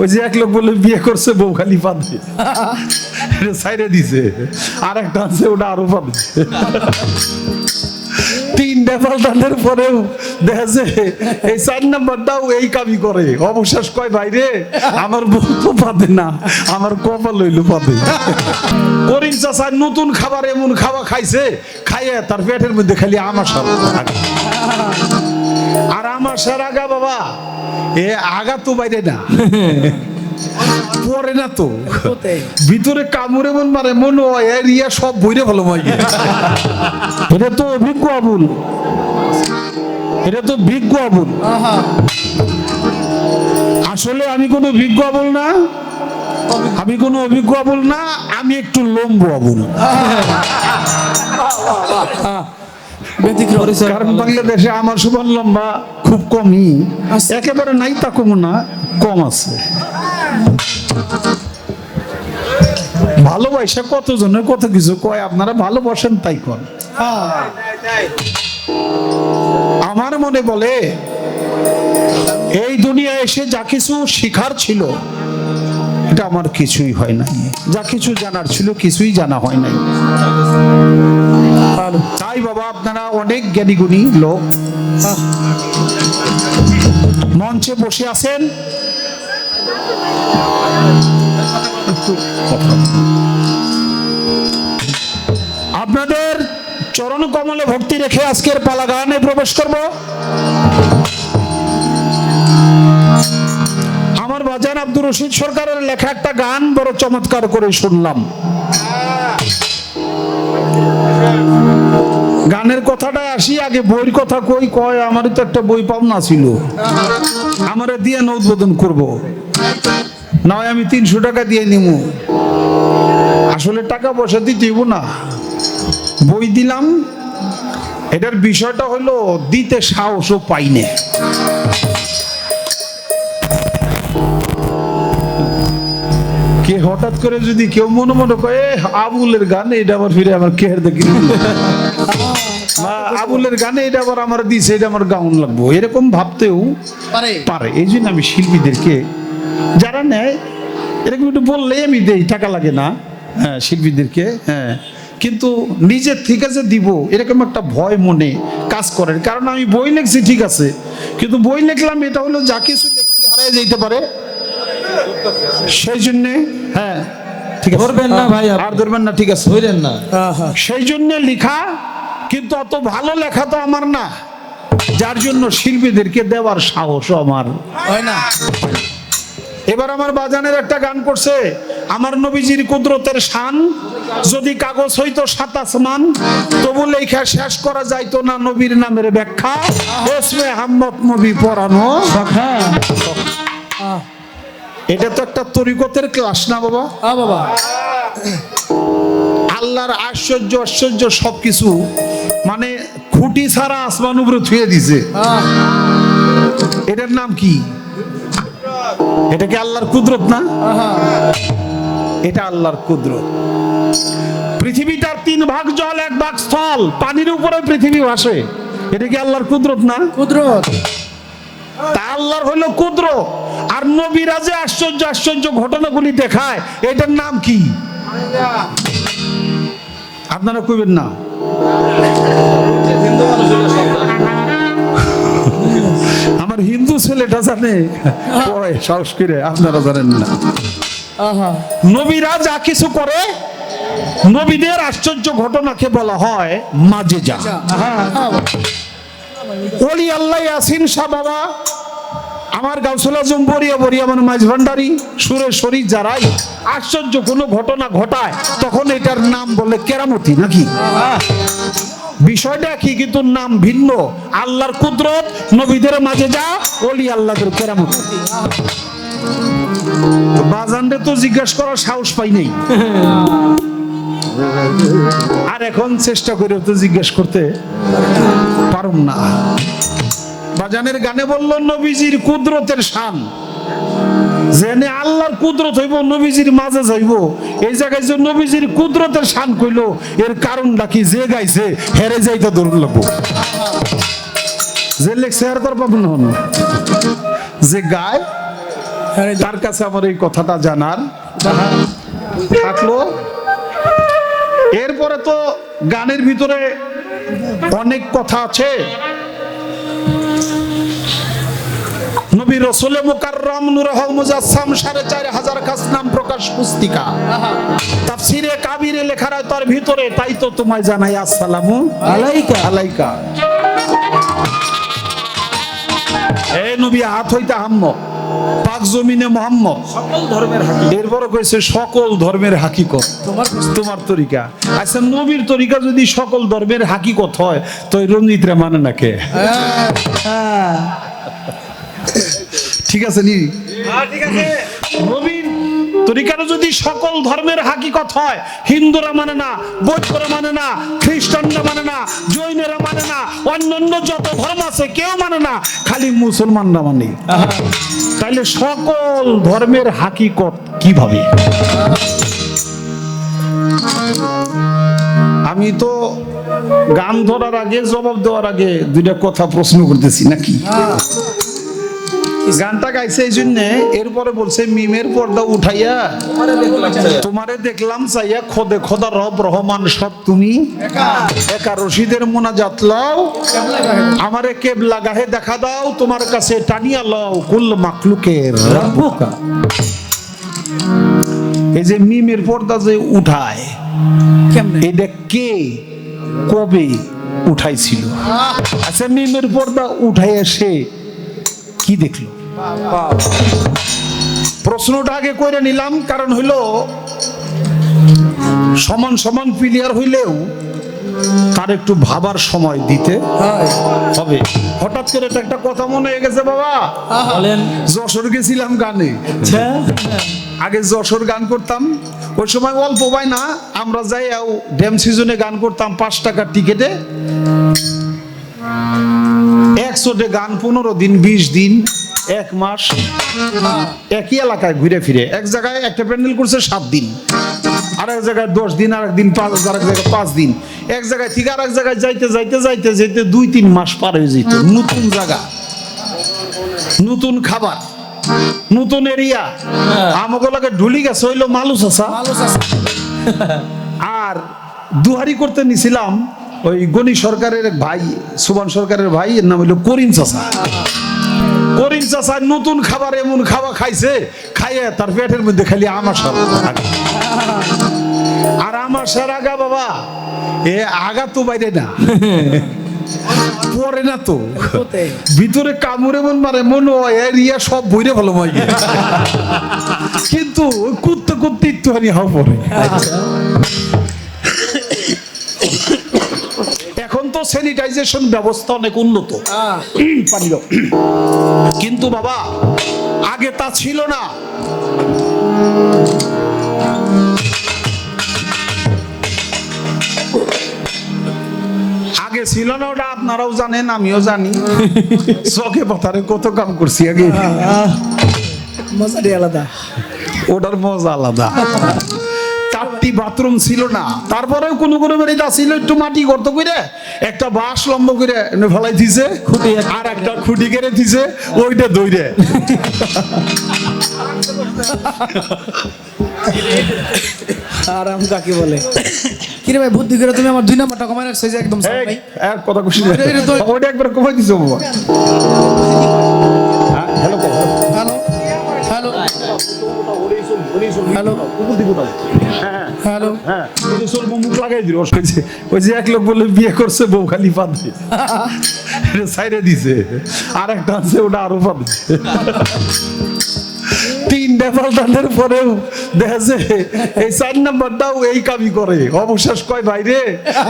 ওই যে এক লোক বলে বিয়ে করছে, বউ খালি পাবে সাইডে দিছে। আর একটা আছে, ওটা আরও পাবে তিনটা পাল্টানোর পরেও দেখা এই চার নাম্বারটাও এই কামি করে। অবশেষ কয় ভাইরে আমার বউ তো পাবে না, আমার কপাল লইলো পাবে করিম চাচা নতুন খাবার এমন খাওয়া খাইছে, খাইয়ে তার পেটের মধ্যে খালি আমার সাথে আর আমার সার আগা বাবা এ আগা তো বাইরে না। পরে না তো। ভিতরে কামড়ে মন মারে মনে হয় এর ইয়া সব বইরে ভালো মাই এটা তো অভিজ্ঞ আবুল। এটা তো বিজ্ঞ আবুল। আসলে আমি কোনো বিজ্ঞ আবুল না আমি কোনো অভিজ্ঞ আবুল না আমি একটু লম্ব আবুল। কারণ বাংলাদেশে আমার সুবন লম্বা খুব কমই। একেবারে নাই তা কম না কম আছে। ভালোবাসা কতজনের কত কিছু কয় আপনারা ভালোবাসেন তাই কন। আমার মনে বলে এই দুনিয়া এসে যা কিছু শিখার ছিল এটা আমার কিছুই হয় নাই। যা কিছু জানার ছিল কিছুই জানা হয় নাই। তাই বাবা, আপনারা অনেক জ্ঞানী গুণী লোক। মঞ্চে বসে আছেন। আপনাদের চরণ কমলে ভক্তি রেখে আজকের পালা গানে প্রবেশ করব। আমার বাজান আব্দুর রশিদ সরকারের লেখা একটা গান, বড় চমৎকার করে শুনলাম। গানের কথাটা আসি আগে বইয়ের কথা কই কয় আমারই তো একটা বই পাওনা ছিল। আমারে দিয়ে না উদ্বোধন করব। নয় আমি তিনশো টাকা দিয়ে নিমু। আসলে টাকা পয়সা দিতেইব না। বই দিলাম। এটার বিষয়টা হলো দিতে সাহসও পাইনে কে হঠাৎ করে যদি কেউ মনে মনে "এ, আবুলের গান এটা আবার ফিরে আমার কেয়ার দেখি আবুলের গানে এটা আবার আমার দিছে এটা আমার গাউন লাগবো। এরকম ভাবতেও পারে। পারে। এই জন্য আমি শিল্পীদেরকে যারা নেয় এরকম একটু বললে আমি দেই টাকা লাগে না। হ্যাঁ শিল্পীদেরকে হ্যাঁ। কিন্তু নিজের ঠিক আছে দিব এরকম একটা ভয় মনে কাজ করে। কারণ আমি বই লিখছি ঠিক আছে। কিন্তু বই লিখলাম এটা হলো যা কিছু লিখছি হারাই যেতে পারে। সেই জন্যে হ্যাঁ ঠিক আছে। ধরবেন না ভাই। আর ধরবেন না ঠিক আছে। ধরেন না। সেই জন্য লেখা কিন্তু অত ভালো লেখা তো আমার না। যার জন্য শিল্পীদেরকে দেওয়ার সাহস আমার। হয় না? এবার আমার বাজানের একটা গান করছে আমার নবীজির কুদরতের শান যদি কাগজ হইতো সাত আসমান তবু লেখা শেষ করা যাইতো না নবীর নামের ব্যাখ্যা। ওসমে হাম্মত নবী পড়ানো। এটা তো একটা তরিকতের ক্লাস না বাবা? বাবা। আল্লাহর আশ্চর্য আশ্চর্য সবকিছু মানে খুঁটি ছাড়া আসমান উপরে থুয়ে দিছে। এটার নাম কি? এটা কি আল্লাহর কুদরত না? এটা আল্লাহর কুদরত। পৃথিবীটার তিন ভাগ জল এক ভাগ স্থল। পানির উপরে পৃথিবী ভাসে। এটা কি আল্লাহর কুদরত না? কুদরত। তা আল্লাহর হলো কুদ্র আর নবীরা যে আশ্চর্য আশ্চর্য ঘটনাগুলি দেখায় এটার নাম কি? আপনারা কইবেন না। আমার হিন্দু ছেলেটা জানে কয় সাহস করে আপনারা জানেন না। নবীরা যা কিছু করে নবীদের আশ্চর্য ঘটনাকে বলা হয় মাঝে যা আহা, ওলি আল্লাহ ইয়াসিন শাহ বাবা আমার গাউসুল আজম বরিয়া বরিয়া আমার মাঝ ভান্ডারি সুরেশ্বরী যারাই, আশ্চর্য কোনো ঘটনা ঘটায়, তখন এটার নাম বলে কেরামতি নাকি? বিষয়টা কি কিন্তু নাম ভিন্ন। আল্লাহর কুদরত, নবীদের মাঝে যা, ওলি আল্লাহদের কেরামতি। বাজানরে তো জিজ্ঞাসা করার সাহস পাই নেই। আর এখন চেষ্টা করে তো জিজ্ঞেস করতে পারুম না। বাজানের গানে বলল নবীজির কুদরতের শান। জেনে আল্লাহর কুদরত হইব নবীজির মাঝে যাইব। এই জায়গায় যে নবীজির কুদরতের শান কইলো এর কারণটা কি? যে গাইছে হেরে যাইতে দৌড় লাগবো যে লেখছে আর তার পাবেন হন যে গায় তার কাছে আমার এই কথাটা জানার থাকল। এরপরে তো গানের ভিতরে অনেক কথা আছে। নবী রসুলে মুকাররম নুরহ মুজাসসাম সাড়ে চার হাজার খাস নাম প্রকাশ পুস্তিকা। তাফসিরে কাবিরে লেখা রয় তার ভিতরে তাই তো তোমায় জানাই আসসালামু আলাইকা। আলাইকা। এ নবী হাত হইতে হাম্ম পাক জমিনে মোহাম্মদ সকল ধর্মের হাকি এরপরে কইছে সকল ধর্মের হাকিকত। তোমার তোমার তরিকা। আচ্ছা নবীর তরিকা যদি সকল ধর্মের হাকিকত হয় তো রঞ্জিতরা মানে না কে? হ্যাঁ। ঠিক আছে নি ঠিক আছে। যদি সকল ধর্মের হাকিকত হয় হিন্দুরা মানে না বৌদ্ধরা মানে না খ্রিস্টানরা মানে না জৈনরা মানে না অন্যান্য যত ধর্ম আছে কেউ মানে না খালি মুসলমানরা মানে। তাইলে সকল ধর্মের হাকিকত কীভাবে? আমি তো গান ধরার আগে জবাব দেওয়ার আগে দুইটা কথা প্রশ্ন করতেছি নাকি? গানটা গাইছে এই জন্যে এরপরে বলছে মিমের পর্দা উঠাইয়া তোমারে দেখলাম চাইয়া খোদে খোদা রব রহমান সব তুমি। একা রশিদের মোনাজাত লও। আমারে কেব লাগাহে দেখা দাও তোমার কাছে টানিয়া লও কুল মাকলুকের রাব্বুকা। এই যে মিমের পর্দা যে উঠায় এটা কে কবে উঠাইছিল? আচ্ছা মিমের পর্দা উঠাই সে কি দেখল? প্রশ্নটা আগে করে নিলাম কারণ হইল সমান সমান প্লেয়ার হইলেও তার একটু ভাবার সময় দিতে হবে। হঠাৎ করে একটা কথা মনে হয়ে গেছে বাবা। বলেন। যশোর গেছিলাম গানে। আচ্ছা। আগে যশোর গান করতাম। ওই সময় অল্প পাই না আমরা যাই ড্যাম সিজনে গান করতাম পাঁচ টাকার টিকেটে একশোটে গান পনেরো দিন বিশ দিন। এক মাস। একই এলাকায় ঘুরে ফিরে। এক জায়গায় একটা প্যান্ডেল করছে সাত দিন। আর এক জায়গায় দশ দিন আর একদিন পাঁচ আর এক জায়গায় পাঁচ দিন। এক জায়গায় থেকে আর এক জায়গায় যাইতে যাইতে যাইতে যেতে দুই তিন মাস পার হয়ে যেত। নতুন জায়গা। নতুন খাবার। নতুন এরিয়া। আমাকে লাগে ঢুলি গেছে হইল মালুস আসা আর দুহারি করতে নিছিলাম ওই গণি সরকারের ভাই সুবান সরকারের ভাই এর নাম হইল করিম চাষা করিম চাষা নতুন খাবার এমন খাওয়া খাইছে খাইয়ে তার পেটের মধ্যে খালি আমার সার আর আমার সার আগা বাবা এ আগা তো বাইরে না। পরে না তো। ভিতরে কামড়ে মন মারে মনে হয় এর সব বইরে ভালো হয় কিন্তু কুত্তে কুত্তে একটুখানি হওয়া পরে এখন তো স্যানিটাইজেশন ব্যবস্থা অনেক উন্নত। কিন্তু বাবা আগে তা ছিল না। আগে ছিল না ওটা আপনারাও জানেন আমিও জানি। চকে পথারে কত কাম করছি আগে। আহ, মজাটাই আলাদা। ওটার মজা আলাদা। বাথরুম ছিল না। তারপরেও কোনো কোনো বাড়িতে ছিল একটু মাটি গর্ত করে একটা বাঁশ লম্ব করে ফেলাই দিছে। আর একটা। খুঁটি কেড়ে দিছে ওইটা দৌড়ে আরাম কাকে বলে? কিরে ভাই বুদ্ধি করে তুমি আমার দুই নাম্বারটা কমাই রাখছো যে একদম এক কথা খুশি ওইটা একবার কমাই দিছো বাবা। বিয়ে করছে বউ খালি সাইডে আর একটা আছে, ওটা আরও তিনটা পরেও এই চার এই কামি করে। অবশেষ কয় বাইরে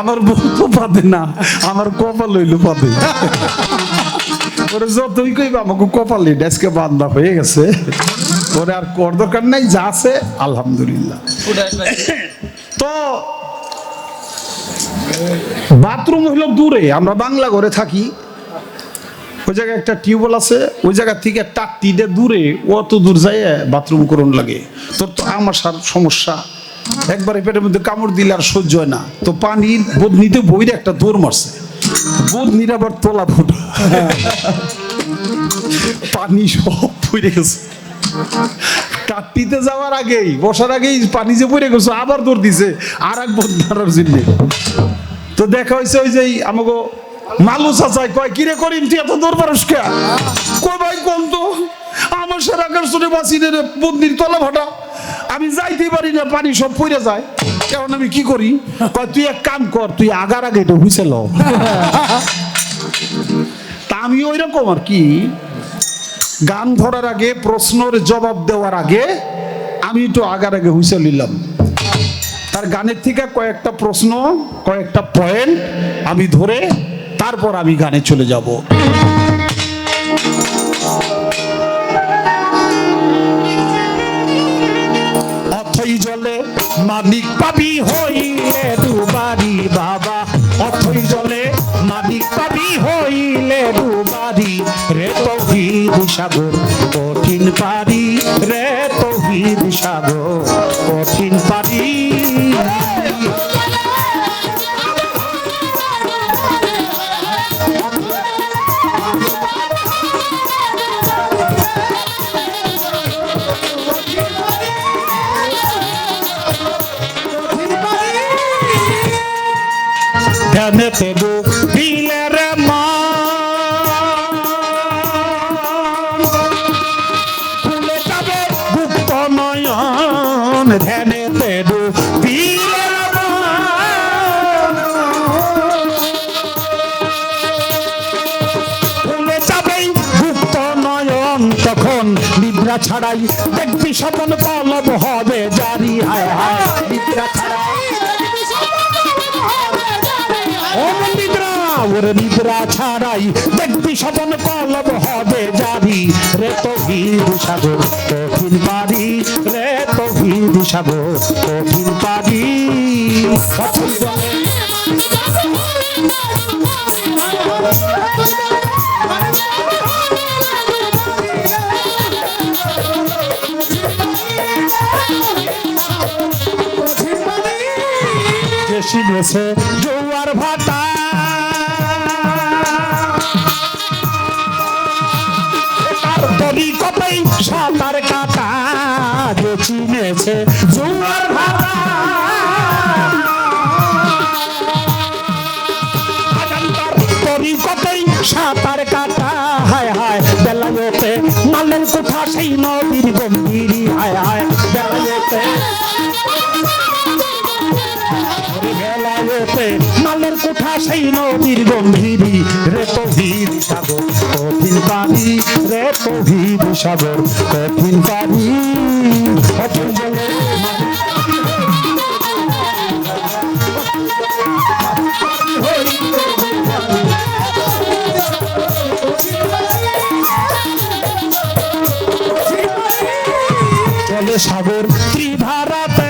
আমার বউ তো পাবে না, আমার কপাল হইল পাবে ওরে যতই কইবা, আমাকে কপালে ডেস্কে বান্ধা হয়ে গেছে। ওরে আর কর দরকার নাই, যা আছে, আলহামদুলিল্লাহ। তো, বাথরুম হইল দূরে, আমরা বাংলা ঘরে থাকি। ওই জায়গায় একটা টিউবওয়েল আছে, ওই জায়গা থেকে টাট্টিতে দূরে, অত দূর যায় বাথরুম করুন লাগে। তোর তো আমার সার সমস্যা। একবারে পেটের মধ্যে কামড় দিলে আর সহ্য হয় না। তো পানির বদনিতে বইরে একটা দৌড় মারছে। বদনির আবার তোলা ফুটা পানি সব পড়ে গেছে। টাট্টিতে যাওয়ার আগেই, বসার আগেই পানি যে পড়ে গেছো, আবার দৌড় দিছে। আর এক বোধ ধরার জন্য। তো দেখা হয়েছে ওই যে আমাকে মালু চাচাই কয়, কিরে করিম, তুই এত দৌড় পারস কে? কই ভাই কোন তো। আমার সারা কারণে বাঁচি রে বন্দির তলা ভাটা। আমি যাইতে পারি না, পানি সব পড়ে যায়। এখন আমি কি করি? তুই এক কাম কর, তুই আগার আগে এটা হুইসেল তা আমি ওই রকম আর কি, গান ধরার আগে, প্রশ্নের জবাব দেওয়ার আগে, আমি একটু আগার আগে হুইসেল নিলাম তার গানের থেকে কয়েকটা প্রশ্ন, কয়েকটা পয়েন্ট আমি ধরে, তারপর আমি গানে চলে যাব। হইলে দুবারি বাবা অথই জলে মালিক পাবি হইলে দুবারি রে তৌহিদ সাগর কঠিন পারি ধ্যানেতে ডুবিলে রে মন খুলে যাবে গুপ্ত নয়ন ধ্যানেতে ছাড়াই দেখবি স্বপন পলব হবে জারি। হায় হায়, নিদ্রা ওরে নিদ্রা ছাড়াই দেখবি স্বপন পলব হবে জারি। রে তো হিদু সাগর কঠিন পারি রে তো হিদু সাগর কঠিন পারি জোয়ার ভাটা তরিকতেই সাঁতার কাটা যে চিনেছে জোয়ার ভাটা। আজানতার সাঁতার কাটা। হায় হায়, বেলায়তে মালের কোঠা, সেই নদীর গম্ভীর, হায় হায়, বেলায়তে। বেলায়েতে মালের কোঠা, সেই নদীর গম্ভীরি, রে তো সাগর কঠিন পানি সাগর কঠিন পানি। চলে সাগর ত্রিধারাতে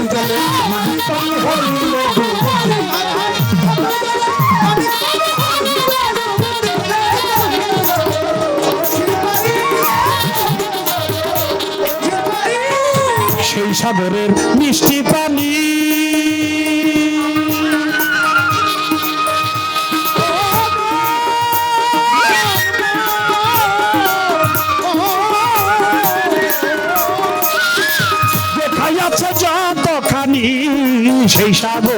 সাগরের মিষ্টি পানি। সেই সাগরের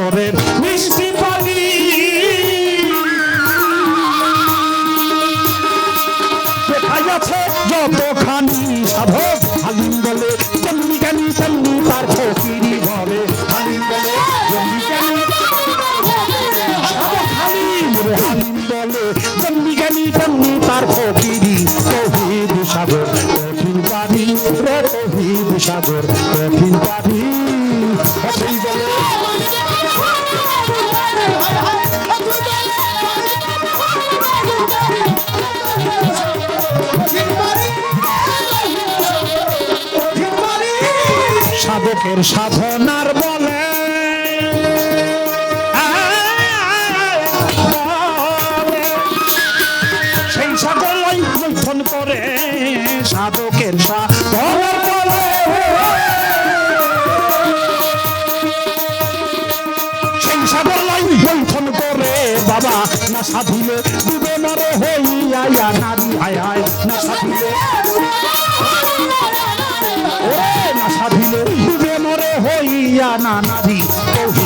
সাধকের সাধনার বলে।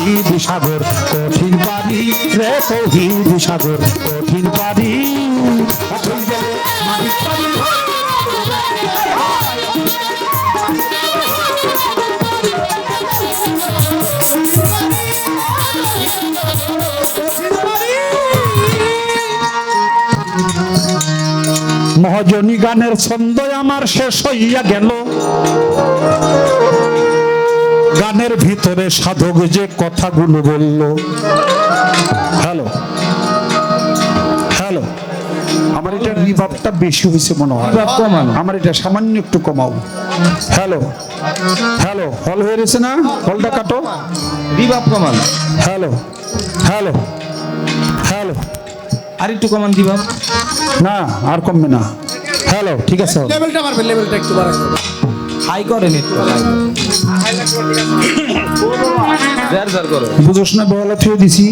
তৌহিদ সাগর, কঠিন পারি রে তৌহিদ সাগর, কঠিন পারি কঠিন পারি। মহাজনী গানের ছন্দ আমার শেষ হইয়া গেল গানের ভিতরে সাধক যে কথাগুলো বলল। হ্যালো। হ্যালো। আমার এটা রিভাবটা বেশি হয়েছে মনে হয়। কমান। আমার এটা সামান্য একটু কমাও। হ্যালো। হ্যালো। হল হয়ে গেছে না? হলটা কাটো। রিভাব কমান। হ্যালো। হ্যালো। হ্যালো। আর একটু কমান দিবা না আর কমবে না। হ্যালো ঠিক আছে। লেভেলটা মারবে লেভেলটা একটু হাই করো। বুঝোস না বলা থুয়ে দিছি।